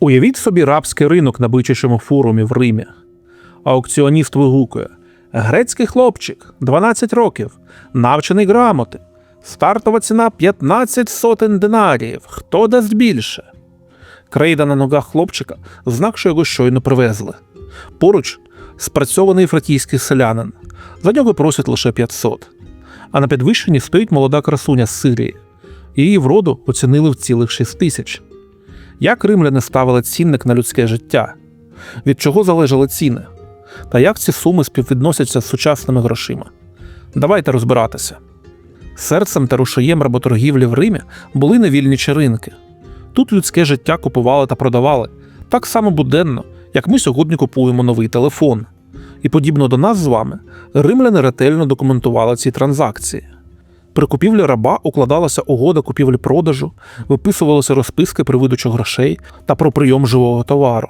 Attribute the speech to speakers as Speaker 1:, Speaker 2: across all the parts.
Speaker 1: Уявіть собі рабський ринок на бичачому форумі в Римі. Аукціоніст вигукує: Грецький хлопчик, 12 років, навчений грамоти. Стартова ціна 15 сотень динаріїв. Хто дасть більше? Крейда на ногах хлопчика знак, що його щойно привезли. Поруч спрацьований фракійський селянин. За нього просять лише 500. А на підвищенні стоїть молода красуня з Сирії. Її вроду оцінили в цілих 6 тисяч. Як римляни ставили цінник на людське життя? Від чого залежали ціни? Та як ці суми співвідносяться з сучасними грошима? Давайте розбиратися. Серцем та рушієм работоргівлі в Римі були невільничі ринки. Тут людське життя купували та продавали так само буденно, як ми сьогодні купуємо новий телефон. І подібно до нас з вами, римляни ретельно документували ці транзакції. При купівлі раба укладалася угода купівлі-продажу, виписувалися розписки при видачі грошей та про прийом живого товару.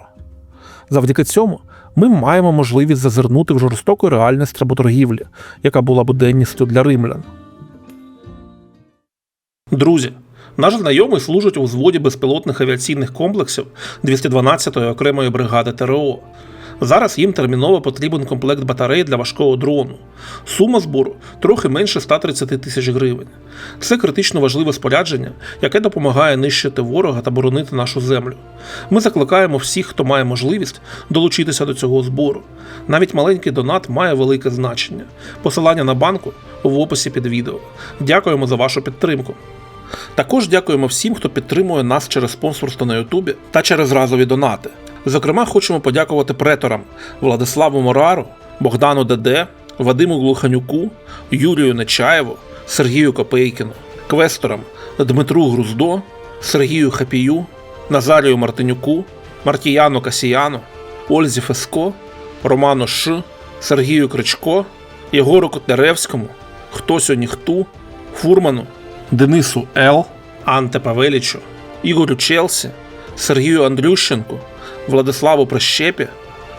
Speaker 1: Завдяки цьому ми маємо можливість зазирнути в жорстоку реальність работоргівлі, яка була буденністю для римлян. Друзі, наш знайомий служить у взводі безпілотних авіаційних комплексів 212-ї окремої бригади ТРО. Зараз їм терміново потрібен комплект батарей для важкого дрону. Сума збору трохи менше 130 тисяч гривень. Це критично важливе спорядження, яке допомагає нищити ворога та боронити нашу землю. Ми закликаємо всіх, хто має можливість, долучитися до цього збору. Навіть маленький донат має велике значення. Посилання на банку в описі під відео. Дякуємо за вашу підтримку. Також дякуємо всім, хто підтримує нас через спонсорство на Ютубі та через разові донати. Зокрема, хочемо подякувати преторам Владиславу Морару, Богдану Деде, Вадиму Глуханюку, Юрію Нечаєву, Сергію Копейкіну, квесторам Дмитру Груздо, Сергію Хапію, Назарію Мартинюку, Мартіяну Касіяну, Ользі Феско, Роману Ш, Сергію Кричко, Єгору Котляревському, Хтосю Ніхту, Фурману, Денису Л, Анте Павелічу, Ігорю Челсі, Сергію Андрющенку, Владиславу Прищепі,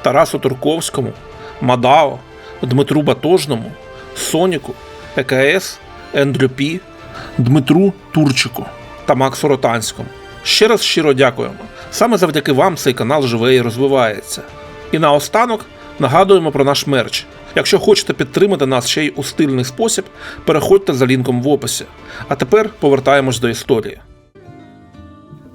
Speaker 1: Тарасу Турковському, Мадао, Дмитру Батожному, Соніку, ЕКС, Ендрю Пі, Дмитру Турчику та Максу Ротанському. Ще раз щиро дякуємо. Саме завдяки вам цей канал живе і розвивається. І наостанок нагадуємо про наш мерч. Якщо хочете підтримати нас ще й у стильний спосіб, переходьте за лінком в описі. А тепер повертаємось до історії.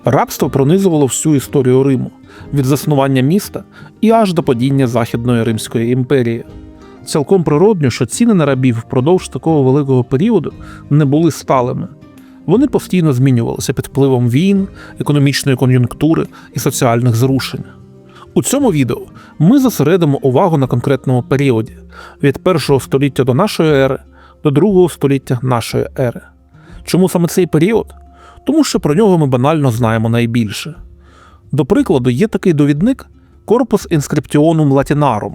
Speaker 1: Рабство пронизувало всю історію Риму від заснування міста і аж до падіння Західної Римської імперії. Цілком природньо, що ціни на рабів впродовж такого великого періоду не були сталими. Вони постійно змінювалися під впливом війн, економічної кон'юнктури і соціальних зрушень. У цьому відео ми зосередимо увагу на конкретному періоді від першого століття до нашої ери до другого століття нашої ери. Чому саме цей період? Тому що про нього ми банально знаємо найбільше. До прикладу, є такий довідник Corpus Inscriptionum Latinarum.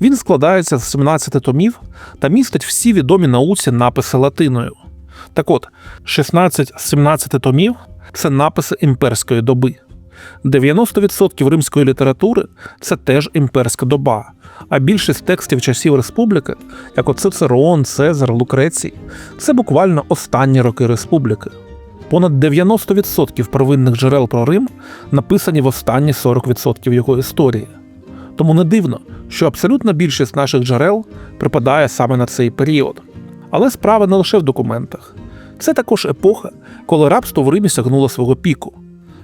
Speaker 1: Він складається з 17 томів та містить всі відомі науці написи латиною. Так от, 16 з 17 томів це написи імперської доби. 90% римської літератури це теж імперська доба, а більшість текстів часів республіки, як от Цицерон, Цезар, Лукрецій, це буквально останні роки республіки. Понад 90% первинних джерел про Рим написані в останні 40% його історії. Тому не дивно, що абсолютна більшість наших джерел припадає саме на цей період. Але справа не лише в документах. Це також епоха, коли рабство в Римі сягнуло свого піку.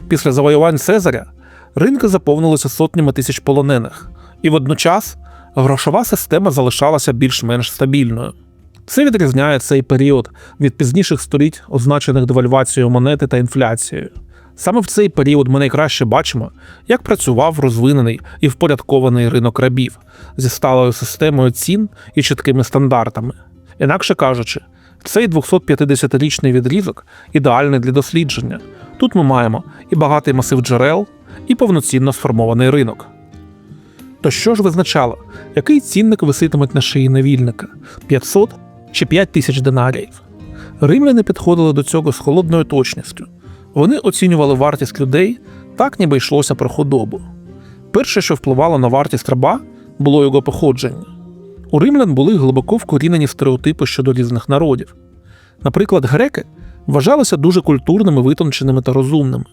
Speaker 1: Після завоювань Цезаря ринки заповнилися сотнями тисяч полонених, і водночас грошова система залишалася більш-менш стабільною. Це відрізняє цей період від пізніших століть, означених девальвацією монети та інфляцією. Саме в цей період ми найкраще бачимо, як працював розвинений і впорядкований ринок рабів зі сталою системою цін і чіткими стандартами. Інакше кажучи, цей 250-річний відрізок ідеальний для дослідження. Тут ми маємо і багатий масив джерел, і повноцінно сформований ринок. То що ж визначало, який цінник виситиме на шиї невільника 500 чи 5 тисяч динаріїв? Римляни підходили до цього з холодною точністю. Вони оцінювали вартість людей так, ніби йшлося про худобу. Перше, що впливало на вартість раба, було його походження. У римлян були глибоко вкорінені стереотипи щодо різних народів. Наприклад, греки вважалися дуже культурними, витонченими та розумними.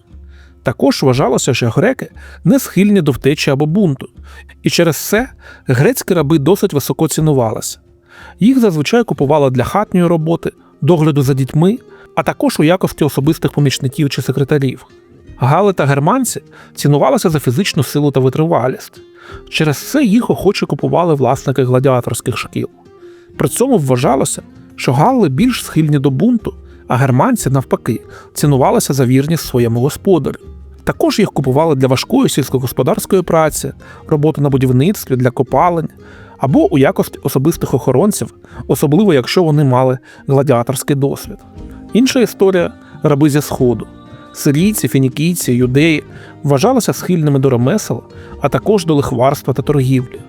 Speaker 1: Також вважалося, що греки не схильні до втечі або бунту, і через це грецькі раби досить високо цінувалися. Їх зазвичай купували для хатньої роботи, догляду за дітьми, а також у якості особистих помічників чи секретарів. Гали та германці цінувалися за фізичну силу та витривалість. Через це їх охоче купували власники гладіаторських шкіл. При цьому вважалося, що галли більш схильні до бунту, а германці, навпаки, цінувалися за вірність своєму господарю. Також їх купували для важкої сільськогосподарської праці, роботи на будівництві, для копалень або у якості особистих охоронців, особливо якщо вони мали гладіаторський досвід. Інша історія раби зі Сходу. Сирійці, фінікійці, юдеї вважалися схильними до ремесел, а також до лихварства та торгівлі.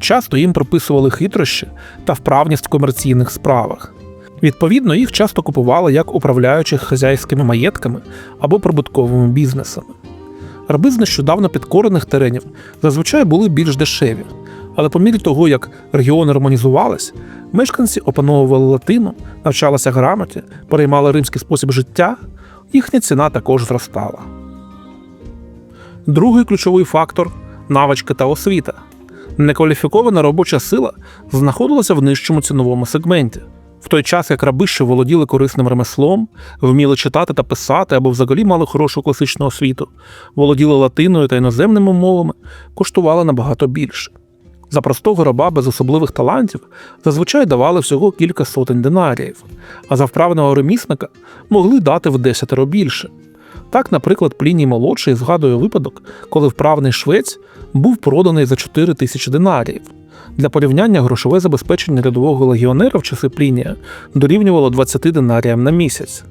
Speaker 1: Часто їм приписували хитрощі та вправність в комерційних справах. Відповідно, їх часто купували як управляючих хазяйськими маєтками або прибутковими бізнесами. Раби з нещодавно підкорених теренів зазвичай були більш дешеві, але по мірі того, як регіони романізувались, мешканці опановували латину, навчалися грамоті, переймали римський спосіб життя, їхня ціна також зростала. Другий ключовий фактор навички та освіта. Некваліфікована робоча сила знаходилася в нижчому ціновому сегменті. В той час як раби, що володіли корисним ремеслом, вміли читати та писати або взагалі мали хорошу класичну освіту, володіли латиною та іноземними мовами, коштували набагато більше. За простого раба без особливих талантів зазвичай давали всього кілька сотень динаріїв, а за вправного ремісника могли дати в десятеро більше. Так, наприклад, Пліній молодший згадує випадок, коли вправний швець був проданий за 4 тисячі динаріїв. Для порівняння грошове забезпечення рядового легіонера в часи Плінія дорівнювало 20 динаріям на місяць.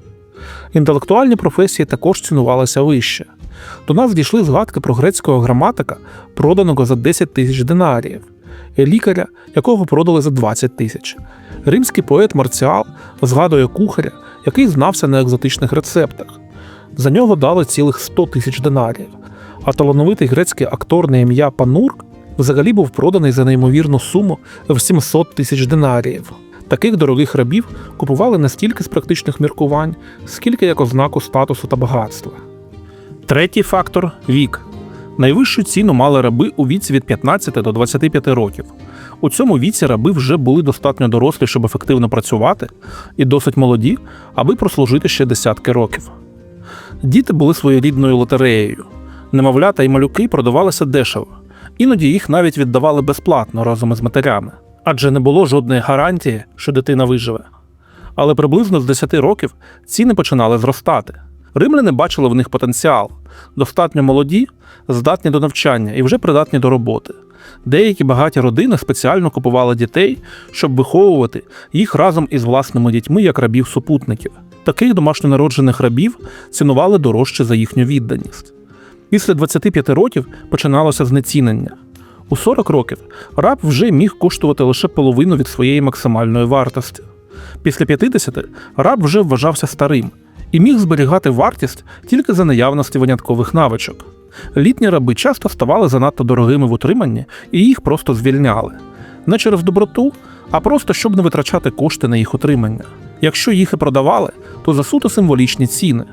Speaker 1: Інтелектуальні професії також цінувалися вище. До нас дійшли згадки про грецького граматика, проданого за 10 тисяч динаріїв, лікаря, якого продали за 20 тисяч. Римський поет Марціал згадує кухаря, який знався на екзотичних рецептах. За нього дали цілих 100 тисяч динаріїв, а талановитий грецький актор на ім'я Панурк взагалі був проданий за неймовірну суму в 700 тисяч динаріїв. Таких дорогих рабів купували не стільки з практичних міркувань, скільки як ознаку статусу та багатства. Третій фактор вік. Найвищу ціну мали раби у віці від 15 до 25 років. У цьому віці раби вже були достатньо дорослі, щоб ефективно працювати, і досить молоді, аби прослужити ще десятки років. Діти були своєрідною лотереєю. Немовлята і малюки продавалися дешево, іноді їх навіть віддавали безплатно разом із матерями, адже не було жодної гарантії, що дитина виживе. Але приблизно з 10 років ціни починали зростати. Римляни бачили в них потенціал, достатньо молоді, здатні до навчання і вже придатні до роботи. Деякі багаті родини спеціально купували дітей, щоб виховувати їх разом із власними дітьми як рабів-супутників. Таких домашньонароджених рабів цінували дорожче за їхню відданість. Після 25 років починалося знецінення. У 40 років раб вже міг коштувати лише половину від своєї максимальної вартості. Після 50 раб вже вважався старим і міг зберігати вартість тільки за наявності виняткових навичок. Літні раби часто ставали занадто дорогими в утриманні і їх просто звільняли. Не через доброту, а просто щоб не витрачати кошти на їх утримання. Якщо їх і продавали, то за суто символічні ціни.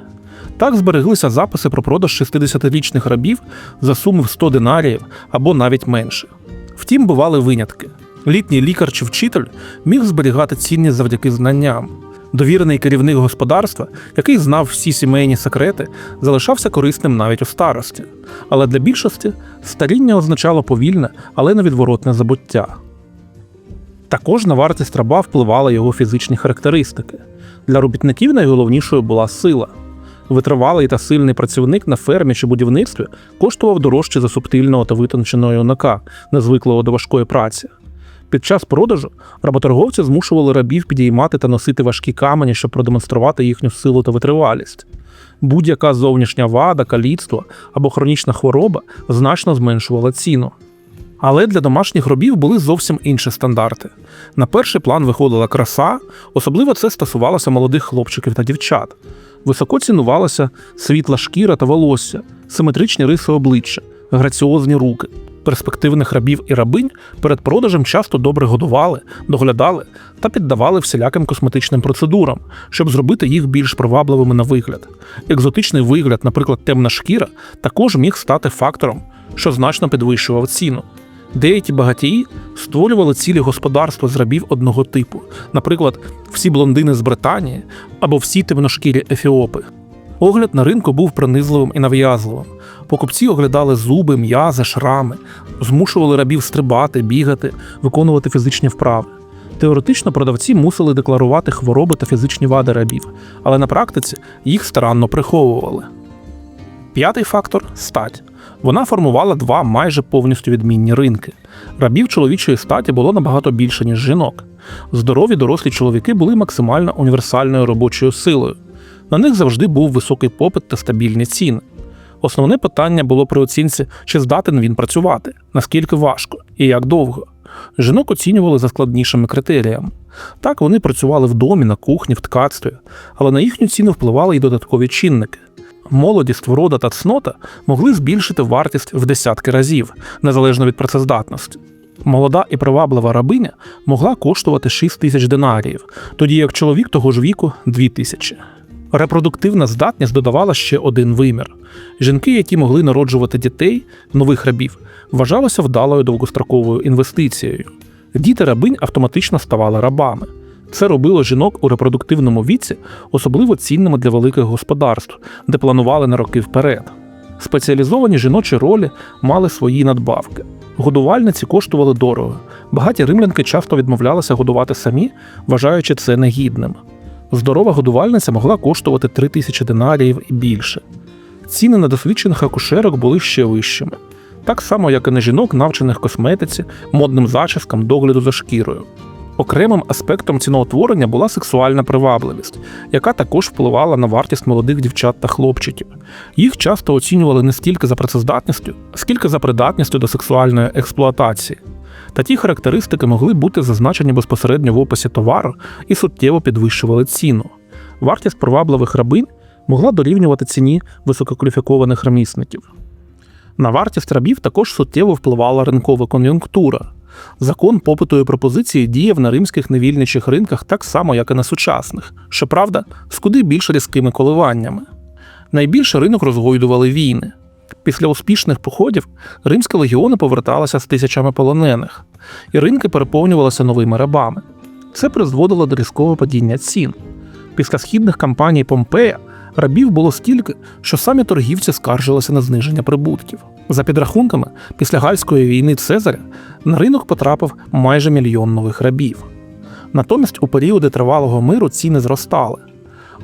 Speaker 1: Так збереглися записи про продаж 60-річних рабів за суми в 100 динаріїв або навіть менше. Втім, бували винятки. Літній лікар чи вчитель міг зберігати цінність завдяки знанням. Довірений керівник господарства, який знав всі сімейні секрети, залишався корисним навіть у старості. Але для більшості старіння означало повільне, але невідворотне забуття. Також на вартість раба впливали його фізичні характеристики. Для робітників найголовнішою була сила. Витривалий та сильний працівник на фермі чи будівництві коштував дорожче за субтильного та витонченого юнака, незвиклого до важкої праці. Під час продажу работорговці змушували рабів підіймати та носити важкі камені, щоб продемонструвати їхню силу та витривалість. Будь-яка зовнішня вада, каліцтво або хронічна хвороба значно зменшувала ціну. Але для домашніх робів були зовсім інші стандарти. На перший план виходила краса, особливо це стосувалося молодих хлопчиків та дівчат. Високо цінувалася світла шкіра та волосся, симетричні риси обличчя, граціозні руки. Перспективних рабів і рабинь перед продажем часто добре годували, доглядали та піддавали всіляким косметичним процедурам, щоб зробити їх більш привабливими на вигляд. Екзотичний вигляд, наприклад, темна шкіра, також міг стати фактором, що значно підвищував ціну. Деякі багатії створювали цілі господарства з рабів одного типу, наприклад, всі блондини з Британії або всі темношкірі ефіопи. Огляд на ринку був принизливим і нав'язливим. Покупці оглядали зуби, м'язи, шрами, змушували рабів стрибати, бігати, виконувати фізичні вправи. Теоретично продавці мусили декларувати хвороби та фізичні вади рабів, але на практиці їх старанно приховували. П'ятий фактор стать. Вона формувала два майже повністю відмінні ринки. Рабів чоловічої статі було набагато більше, ніж жінок. Здорові дорослі чоловіки були максимально універсальною робочою силою. На них завжди був високий попит та стабільні ціни. Основне питання було при оцінці, чи здатен він працювати, наскільки важко і як довго. Жінок оцінювали за складнішими критеріями. Так вони працювали в домі, на кухні, в ткацтві, але на їхню ціну впливали й додаткові чинники. Молодість, врода та цнота могли збільшити вартість в десятки разів, незалежно від працездатності. Молода і приваблива рабиня могла коштувати 6 тисяч динаріїв, тоді як чоловік того ж віку 2 тисячі. Репродуктивна здатність додавала ще один вимір. Жінки, які могли народжувати дітей, нових рабів, вважалися вдалою довгостроковою інвестицією. Діти рабинь автоматично ставали рабами. Це робило жінок у репродуктивному віці особливо цінними для великих господарств, де планували на роки вперед. Спеціалізовані жіночі ролі мали свої надбавки. Годувальниці коштували дорого. Багаті римлянки часто відмовлялися годувати самі, вважаючи це негідним. Здорова годувальниця могла коштувати 3 тисячі динаріїв і більше. Ціни на досвідчених акушерок були ще вищими, так само, як і на жінок, навчених косметиці, модним зачіскам, догляду за шкірою. Окремим аспектом ціноутворення була сексуальна привабливість, яка також впливала на вартість молодих дівчат та хлопчиків. Їх часто оцінювали не стільки за працездатністю, скільки за придатністю до сексуальної експлуатації. Та ті характеристики могли бути зазначені безпосередньо в описі товару і суттєво підвищували ціну. Вартість привабливих рабинь могла дорівнювати ціні висококваліфікованих ремісників. На вартість рабів також суттєво впливала ринкова кон'юнктура. Закон попиту і пропозиції діяв на римських невільничих ринках так само, як і на сучасних, щоправда, з куди більш різкими коливаннями. Найбільше ринок розгойдували війни. Після успішних походів римські легіони поверталися з тисячами полонених, і ринки переповнювалися новими рабами. Це призводило до різкого падіння цін. Після східних кампаній Помпея рабів було стільки, що самі торгівці скаржилися на зниження прибутків. За підрахунками, після Гальської війни Цезаря на ринок потрапив майже мільйон нових рабів. Натомість у періоди тривалого миру ціни зростали.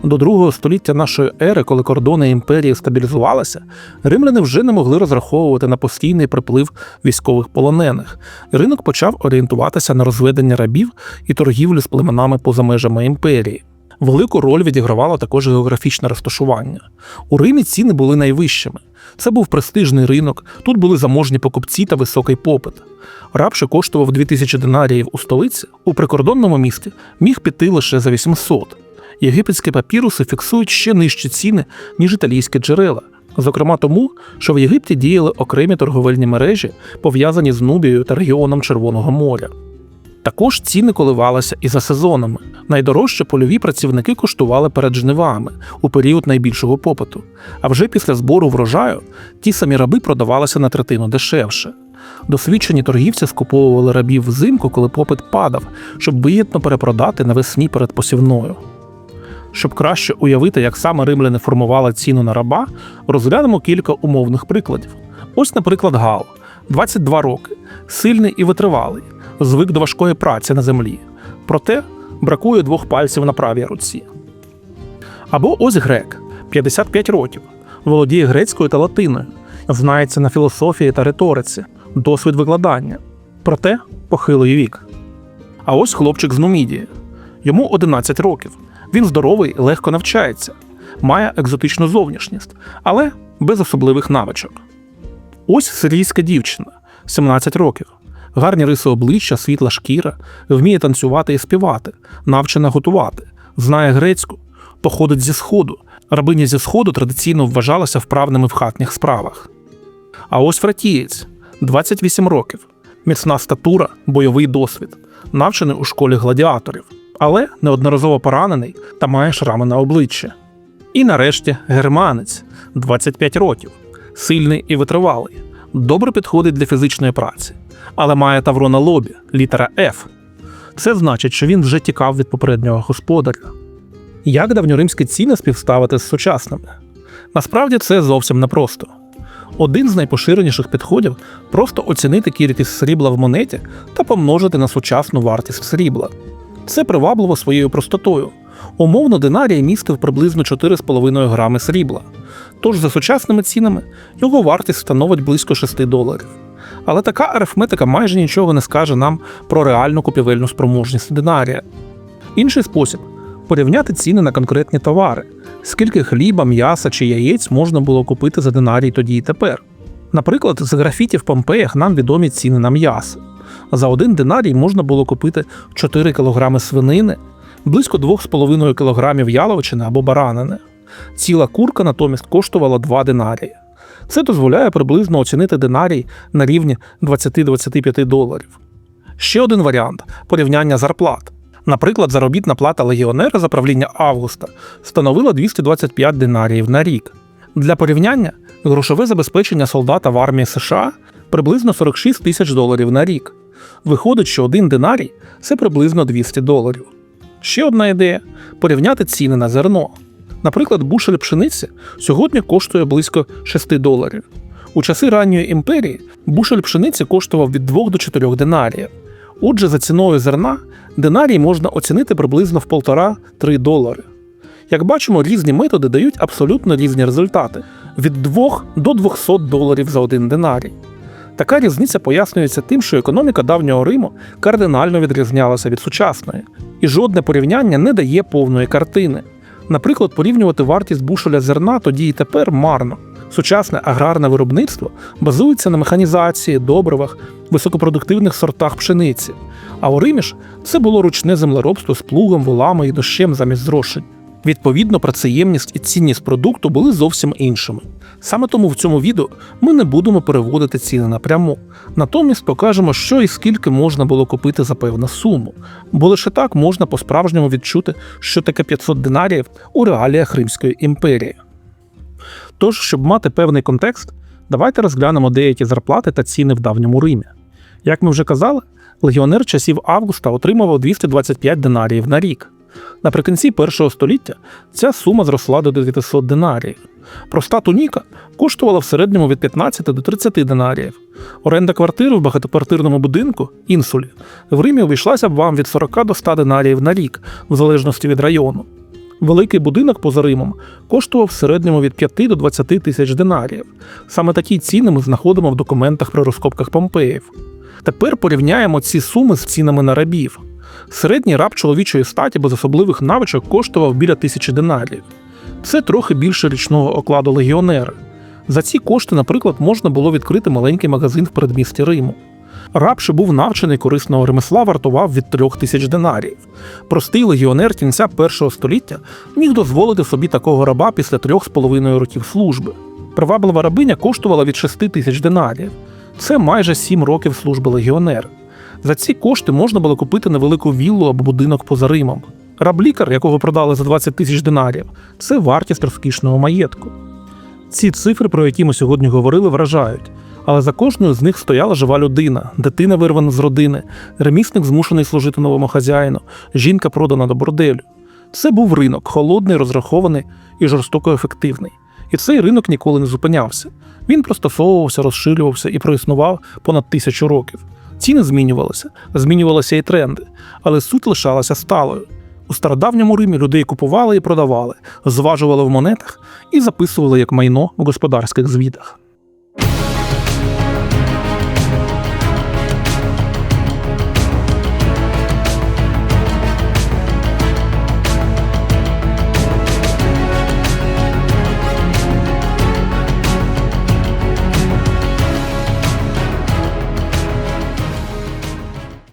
Speaker 1: До другого століття нашої ери, коли кордони імперії стабілізувалися, римляни вже не могли розраховувати на постійний приплив військових полонених, ринок почав орієнтуватися на розведення рабів і торгівлю з племенами поза межами імперії. Велику роль відігравало також географічне розташування. У Римі ціни були найвищими. Це був престижний ринок, тут були заможні покупці та високий попит. Раб, що коштував 2000 динаріїв у столиці, у прикордонному місті міг піти лише за 800. Єгипетські папіруси фіксують ще нижчі ціни, ніж італійські джерела. Зокрема тому, що в Єгипті діяли окремі торговельні мережі, пов'язані з Нубією та регіоном Червоного моря. Також ціни коливалися і за сезонами. Найдорожче польові працівники коштували перед жнивами у період найбільшого попиту. А вже після збору врожаю ті самі раби продавалися на третину дешевше. Досвідчені торгівці скуповували рабів взимку, коли попит падав, щоб вигідно перепродати навесні перед посівною. Щоб краще уявити, як саме римляни формували ціну на раба, розглянемо кілька умовних прикладів. Ось, наприклад, Гал, 22 роки, сильний і витривалий, звик до важкої праці на землі. Проте бракує двох пальців на правій руці. Або ось грек, 55 років, володіє грецькою та латиною, знається на філософії та риториці, досвід викладання, проте похилий вік. А ось хлопчик з Нумідії. Йому 11 років. Він здоровий легко навчається, має екзотичну зовнішність, але без особливих навичок. Ось сирійська дівчина, 17 років, гарні риси обличчя, світла шкіра, вміє танцювати і співати, навчена готувати, знає грецьку, походить зі сходу. Рабиня зі сходу традиційно вважалася вправними в хатніх справах. А ось фратієць, 28 років, міцна статура, бойовий досвід, навчений у школі гладіаторів, але неодноразово поранений та має шрами на обличчі. І нарешті германець 25 років, сильний і витривалий, добре підходить для фізичної праці, але має тавро на лобі, літера F. Це значить, що він вже тікав від попереднього господаря. Як давньоримські ціни співставити з сучасними? Насправді це зовсім непросто. Один з найпоширеніших підходів просто оцінити кількість срібла в монеті та помножити на сучасну вартість срібла. Це привабливо своєю простотою. Умовно, динарій містив приблизно 4,5 грами срібла. Тож за сучасними цінами його вартість становить близько 6 доларів. Але така арифметика майже нічого не скаже нам про реальну купівельну спроможність динарія. Інший спосіб порівняти ціни на конкретні товари, скільки хліба, м'яса чи яєць можна було купити за динарій тоді і тепер. Наприклад, з графітів в Помпеях нам відомі ціни на м'ясо. За один динарій можна було купити 4 кг свинини, близько 2,5 кг яловичини або баранини. Ціла курка натомість коштувала 2 динарії. Це дозволяє приблизно оцінити динарій на рівні 20-25 доларів. Ще один варіант порівняння зарплат. Наприклад, заробітна плата легіонера за правління Августа становила 225 динаріїв на рік. Для порівняння, грошове забезпечення солдата в армії США приблизно 46 тисяч доларів на рік. Виходить, що один динарій це приблизно 200 доларів. Ще одна ідея порівняти ціни на зерно. Наприклад, бушель пшениці сьогодні коштує близько 6 доларів. У часи ранньої імперії бушель пшениці коштував від 2 до 4 динаріїв. Отже, за ціною зерна динарій можна оцінити приблизно в 1,5-3 долари. Як бачимо, різні методи дають абсолютно різні результати від 2 до 200 доларів за один динарій. Така різниця пояснюється тим, що економіка давнього Риму кардинально відрізнялася від сучасної, і жодне порівняння не дає повної картини. Наприклад, порівнювати вартість бушеля зерна тоді і тепер марно. Сучасне аграрне виробництво базується на механізації, добривах, високопродуктивних сортах пшениці. А у Римі ж це було ручне землеробство з плугом, волами і дощем замість зрошень. Відповідно, працеємність і цінність продукту були зовсім іншими. Саме тому в цьому відео ми не будемо переводити ціни напряму. Натомість покажемо, що і скільки можна було купити за певну суму, бо лише так можна по-справжньому відчути, що таке 500 динаріїв у реаліях Римської імперії. Тож, щоб мати певний контекст, давайте розглянемо деякі зарплати та ціни в давньому Римі. Як ми вже казали, легіонер часів Августа отримував 225 динаріїв на рік. Наприкінці першого століття ця сума зросла до 900 динаріїв. Проста туніка коштувала в середньому від 15 до 30 динаріїв. Оренда квартири в багатоквартирному будинку інсулі в Римі обійшлася б вам від 40 до 100 динаріїв на рік, в залежності від району. Великий будинок поза Римом коштував в середньому від 5 до 20 тисяч динаріїв. Саме такі ціни ми знаходимо в документах при розкопках Помпеїв. Тепер порівняємо ці суми з цінами на рабів. Середній раб чоловічої статі без особливих навичок коштував біля тисячі динаріїв. Це трохи більше річного окладу легіонера. За ці кошти, наприклад, можна було відкрити маленький магазин в передмісті Риму. Раб, був навчений корисного ремесла, вартував від трьох тисяч динаріїв. Простий легіонер кінця першого століття міг дозволити собі такого раба після трьох з половиною років служби. Приваблива рабиня коштувала від 6 тисяч динаріїв. Це майже 7 років служби легіонера. За ці кошти можна було купити невелику віллу або будинок поза Римом. Раб-лікар, якого продали за 20 тисяч динарів, це вартість розкішного маєтку. Ці цифри, про які ми сьогодні говорили, вражають. Але за кожною з них стояла жива людина, дитина вирвана з родини, ремісник змушений служити новому хазяїну, жінка продана до борделю. Це був ринок, холодний, розрахований і жорстоко ефективний. І цей ринок ніколи не зупинявся. Він простосовувався, розширювався і проіснував понад тисячу років. Ціни змінювалися, змінювалися і тренди, але суть лишалася сталою. У стародавньому Римі людей купували і продавали, зважували в монетах і записували як майно в господарських звітах.